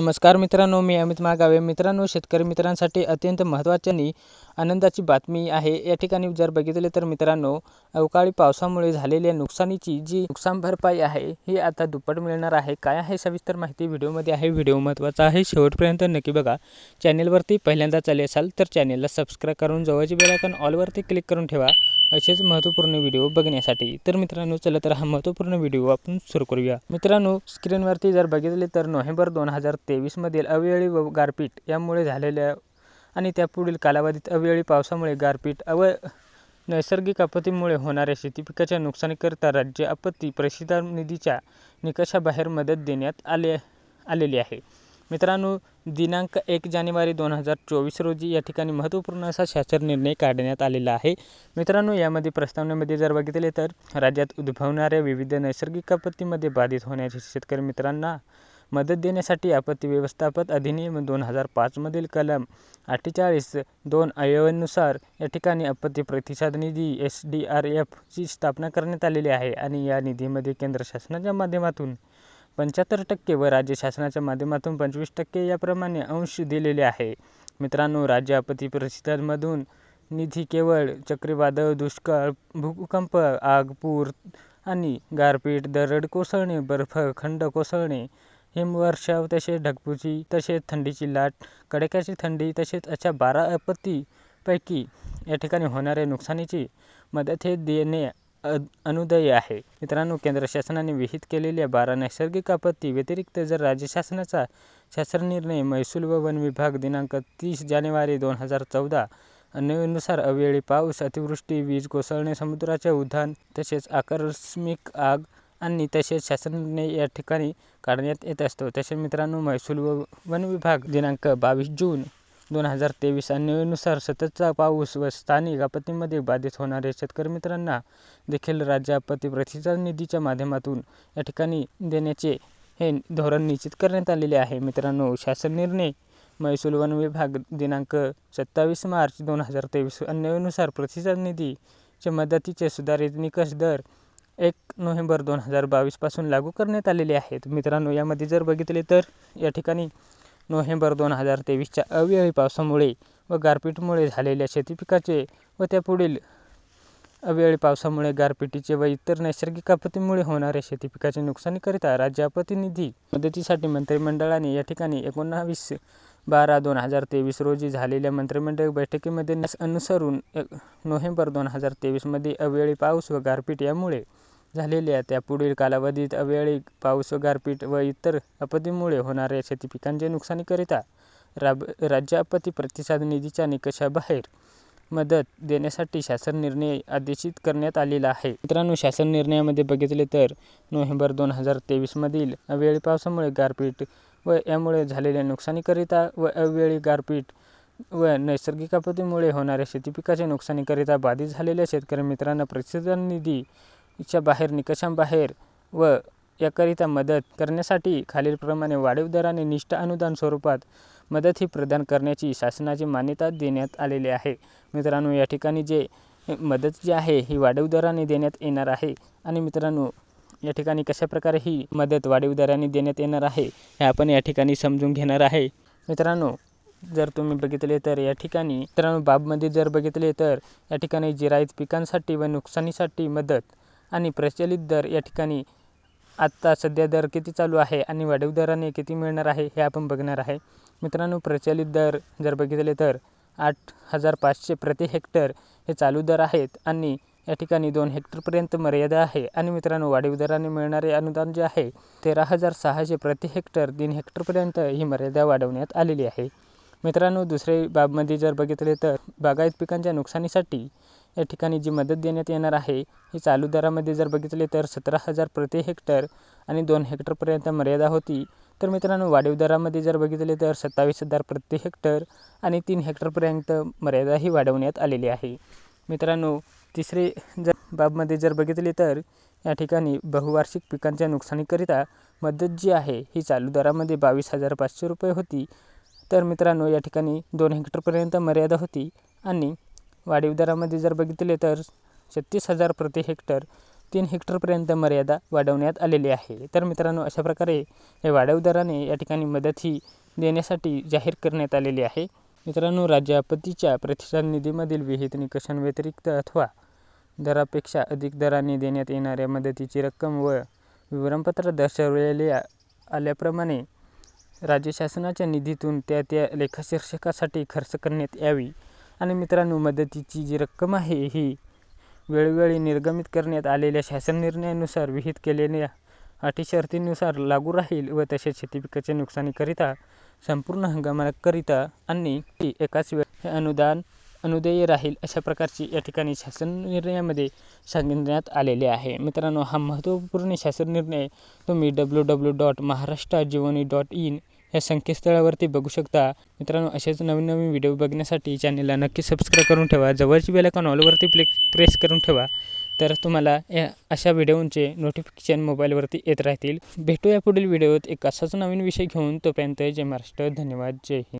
नमस्कार मित्रांनो मी अमित मागावे. मित्रांनो शेतकरी मित्रांसाठी अत्यंत महत्त्वाची आणि आनंदाची बातमी आहे. या ठिकाणी जर बघितले तर मित्रांनो अवकाळी पावसामुळे झालेल्या नुकसानीची जी नुकसान भरपाई आहे ही आता दुप्पट मिळणार आहे. काय आहे सविस्तर माहिती व्हिडिओमध्ये आहे. व्हिडिओ महत्त्वाचा आहे. शेवटपर्यंत नक्की बघा. चॅनेलवरती पहिल्यांदा चालले असाल तर चॅनेलला सबस्क्राईब करून जवळची बेलायकन ऑलवरती क्लिक करून ठेवा. असेच महत्त्वपूर्ण व्हिडिओ बघण्यासाठी. तर मित्रांनो चला तर हा महत्त्वपूर्ण व्हिडिओ आपण सुरू करूया. मित्रांनो स्क्रीनवरती जर बघितले तर नोव्हेंबर दोन हजार तेवीसमधील अवेळी व गारपीट यामुळे झालेल्या आणि त्यापुढील कालावधीत अवेळी पावसामुळे गारपीट अव नैसर्गिक आपत्तीमुळे होणाऱ्या शेती पिकाच्या नुकसानीकरिता राज्य आपत्ती प्रतिसाद निधीच्या निकषाबाहेर मदत देण्यात आले आलेली आहे. मित्रांनो दिनांक एक जानेवारी दोन हजार चोवीस रोजी या ठिकाणी महत्त्वपूर्ण असा शासन निर्णय काढण्यात आलेला आहे. मित्रांनो यामध्ये प्रस्तावनेमध्ये जर बघितले तर राज्यात उद्भवणाऱ्या विविध नैसर्गिक आपत्तीमध्ये बाधित होण्याचे शेतकरी मित्रांना मदत देण्यासाठी आपत्ती व्यवस्थापन अधिनियम दोन हजार पाचमधील कलम अठ्ठेचाळीस दोन अयनुसार या ठिकाणी आपत्ती प्रतिसाद निधी एस डी आर एफची स्थापना करण्यात आलेली आहे आणि या निधीमध्ये केंद्र शासनाच्या माध्यमातून पंच्याहत्तर टक्के व राज्य शासनाच्या माध्यमातून पंचवीस टक्के याप्रमाणे अंश दिलेले आहे. मित्रांनो राज्य आपत्ती प्रतिसादमधून निधी केवळ चक्रीवादळ दुष्काळ भूकंप आग पूर आणि गारपीट दरड कोसळणे बर्फखंड कोसळणे हिमवर्षाव तसेच ढगफुटी तसेच थंडीची लाट कडाक्याची थंडी तसेच अशा बारा आपत्तीपैकी या ठिकाणी होणाऱ्या नुकसानीची मदत हे देणे अनुदय आहे. मित्रांनो केंद्र शासनाने विहित केलेल्या बारा नैसर्गिक आपत्ती व्यतिरिक्त जर राज्य शासनाचा शासन निर्णय महसूल व वन विभाग दिनांक तीस जानेवारी दोन हजार चौदा अन्वयानुसार अवेळी पाऊस अतिवृष्टी वीज कोसळणे समुद्राचे उधाण तसेच आकस्मिक आग आणि तसेच शासन निर्णय या ठिकाणी काढण्यात येत असतो. तसेच मित्रांनो महसूल व वन विभाग दिनांक बावीस जून दोन हजार तेवीस अन्वयानुसार सततचा पाऊस व स्थानिक आपत्तीमध्ये बाधित होणाऱ्या शेतकरी मित्रांना देखील राज्य आपत्ती प्रतिसाद निधीच्या माध्यमातून या ठिकाणी देण्याचे हे धोरण निश्चित करण्यात आलेले आहे. मित्रांनो शासन निर्णय महसूल वन विभाग दिनांक सत्तावीस मार्च दोन हजार तेवीस अन्वयानुसार प्रतिसाद निधीच्या मदतीचे सुधारित निकष दर एक नोव्हेंबर दोन हजार बावीसपासून लागू करण्यात आलेले आहेत. मित्रांनो यामध्ये जर बघितले तर या ठिकाणी नोव्हेंबर दोन हजार तेवीसच्या अवेळी पावसामुळे व गारपीटमुळे झालेल्या शेती पिकाचे व त्यापुढील अवेळी पावसामुळे गारपिटीचे व इतर नैसर्गिक आपत्तीमुळे होणाऱ्या शेती पिकाचे नुकसानीकरिता राज्य आपत्ती निधी मदतीसाठी मंत्रिमंडळाने या ठिकाणी एकोणावीस बारा दोन हजार तेवीस रोजी झालेल्या मंत्रिमंडळ बैठकीमध्ये अनुसरून नोव्हेंबर दोन हजार तेवीसमध्ये अवेळी पाऊस व गारपीट यामुळे झालेल्या त्यापुढील कालावधीत अवेळी पाऊस गारपीट व इतर आपत्तीमुळे होणाऱ्या शेती पिकांचे नुकसानीकरिता राब राज्य आपत्ती प्रतिसाद निधीच्या निकषाबाहेर मदत देण्यासाठी शासन निर्णय आदेशित करण्यात आलेला आहे. मित्रांनो शासन निर्णयामध्ये बघितले तर नोव्हेंबर दोन हजार तेवीसमधील अवेळी पावसामुळे गारपीट व यामुळे झालेल्या नुकसानीकरिता व अवेळी गारपीट व नैसर्गिक आपत्तीमुळे होणाऱ्या शेतीपिकाच्या नुकसानीकरिता बाधित झालेल्या शेतकरी मित्रांना प्रतिसाद च्या बाहेर निकषांबाहेर व याकरिता मदत करण्यासाठी खालीलप्रमाणे वाढीव दराने निष्ठ अनुदान स्वरूपात मदत ही प्रदान करण्याची शासनाची मान्यता देण्यात आलेली आहे. मित्रांनो या ठिकाणी जे मदत जी आहे ही वाढीव दराने देण्यात येणार आहे. आणि मित्रांनो या ठिकाणी कशाप्रकारे ही मदत वाढीव दराने देण्यात येणार आहे हे आपण या ठिकाणी समजून घेणार आहे. मित्रांनो जर तुम्ही बघितले तर या ठिकाणी मित्रांनो बाबमध्ये जर बघितले तर या ठिकाणी जिरायत पिकांसाठी व नुकसानीसाठी मदत आणि प्रचलित दर या ठिकाणी आत्ता सध्या दर किती चालू आहे आणि वाढीव दराने किती मिळणार आहे हे आपण बघणार आहे. मित्रांनो प्रचलित दर जर बघितले तर आठ हजार पाचशे प्रति हेक्टर हे चालू दर आहेत आणि या ठिकाणी दोन हेक्टरपर्यंत मर्यादा आहे. आणि मित्रांनो वाढीव दराने मिळणारे अनुदान जे आहे तेरा हजार सहाशे प्रति हेक्टर तीन हेक्टरपर्यंत ही मर्यादा वाढवण्यात आलेली आहे. मित्रांनो दुसरे बाबमध्ये जर बघितले तर बागायत पिकांच्या नुकसानीसाठी या ठिकाणी जी मदत देण्यात येणार आहे ही चालू दरामध्ये जर बघितले तर सतरा हजार प्रति हेक्टर आणि दोन हेक्टरपर्यंत मर्यादा होती. तर मित्रांनो वाढीव दरामध्ये जर बघितले तर सत्तावीस हजार प्रति हेक्टर आणि तीन हेक्टरपर्यंत मर्यादा ही वाढवण्यात आलेली आहे. मित्रांनो तिसरे जर बाबमध्ये जर बघितले तर या ठिकाणी बहुवार्षिक पिकांच्या नुकसानीकरिता मदत जी आहे ही चालू दरामध्ये बावीस हजार पाचशे रुपये होती. तर मित्रांनो या ठिकाणी दोन हेक्टरपर्यंत मर्यादा होती आणि वाढीव दरामध्ये जर बघितले तर छत्तीस हजार प्रति हेक्टर तीन हेक्टरपर्यंत मर्यादा वाढवण्यात आलेली आहे. तर मित्रांनो अशा प्रकारे या वाढीव दराने या ठिकाणी मदत ही देण्यासाठी जाहीर करण्यात आलेली आहे. मित्रांनो राज्य आपत्तीच्या प्रतिसाद निधीमधील विहित निकषांव्यतिरिक्त अथवा दरापेक्षा अधिक दराने देण्यात येणाऱ्या मदतीची रक्कम व विवरणपत्र दर्शवलेल्या आल्याप्रमाणे राज्य शासनाच्या निधीतून त्या त्या लेखाशीर्षकासाठी खर्च करण्यात यावी. आणि मित्रांनो मदतीची जी रक्कम आहे ही वेळोवेळी निर्गमित करण्यात आलेल्या शासन निर्णयानुसार विहित केलेल्या अटी शर्तींनुसार लागू राहील व तसेच शेती पिकाच्या नुकसानीकरिता संपूर्ण हंगामाकरिता आणि एकाच वेळ हे अनुदान अनुदेय राहील अशा प्रकारची या ठिकाणी शासन निर्णयामध्ये सांगण्यात आलेले आहे. मित्रांनो हा महत्त्वपूर्ण शासन निर्णय तुम्ही डब्ल्यू डब्ल्यू डॉट महाराष्ट्र जीवनी डॉट इन या संकेतस्थळावरती बघू शकता. मित्रांनो असेच नवीन नवीन व्हिडिओ बघण्यासाठी चॅनलला नक्की सबस्क्राईब करून ठेवा. जवळची बेल ऑलवरती प्ले प्रेस करून ठेवा. तर तुम्हाला या अशा व्हिडिओंचे नोटिफिकेशन मोबाईलवरती येत राहतील. भेटू या पुढील व्हिडिओत एक असाच नवीन विषय घेऊन तोपर्यंत जय महाराष्ट्र. धन्यवाद. जय हिंद.